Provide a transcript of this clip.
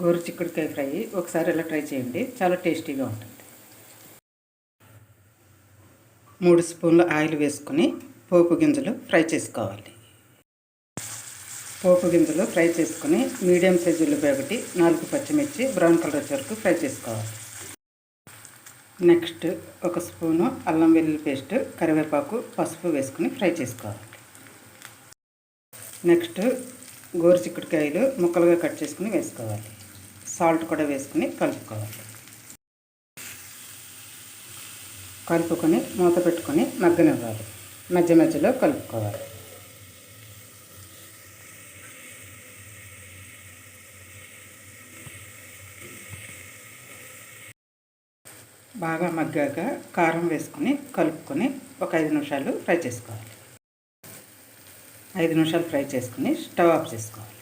గోరు చిక్కుడుకాయ ఫ్రై ఒకసారి ఇలా ట్రై చేయండి. చాలా టేస్టీగా ఉంటుంది. మూడు స్పూన్ల ఆయిల్ వేసుకొని పోపు గింజలు ఫ్రై చేసుకోవాలి. పోపు గింజలు ఫ్రై చేసుకుని మీడియం సైజు ఉల్లిపాయ ఒకటి నాలుగు పచ్చిమిర్చి బ్రౌన్ కలర్ వచ్చే వరకు ఫ్రై చేసుకోవాలి. నెక్స్ట్ ఒక స్పూను అల్లం వెల్లుల్లి పేస్ట్ కరివేపాకు పసుపు వేసుకుని ఫ్రై చేసుకోవాలి. నెక్స్ట్ గోరు చిక్కుడుకాయలు ముక్కలుగా కట్ చేసుకుని వేసుకోవాలి. సాల్ట్ కూడా వేసుకుని కలుపుకోవాలి. కలుపుకొని మూత పెట్టుకొని మగ్గనివ్వాలి. మధ్య మధ్యలో కలుపుకోవాలి. బాగా మగ్గాక కారం వేసుకొని కలుపుకొని ఒక ఐదు నిమిషాలు ఫ్రై చేసుకోవాలి. ఐదు నిమిషాలు ఫ్రై చేసుకుని స్టవ్ ఆఫ్ చేసుకోవాలి.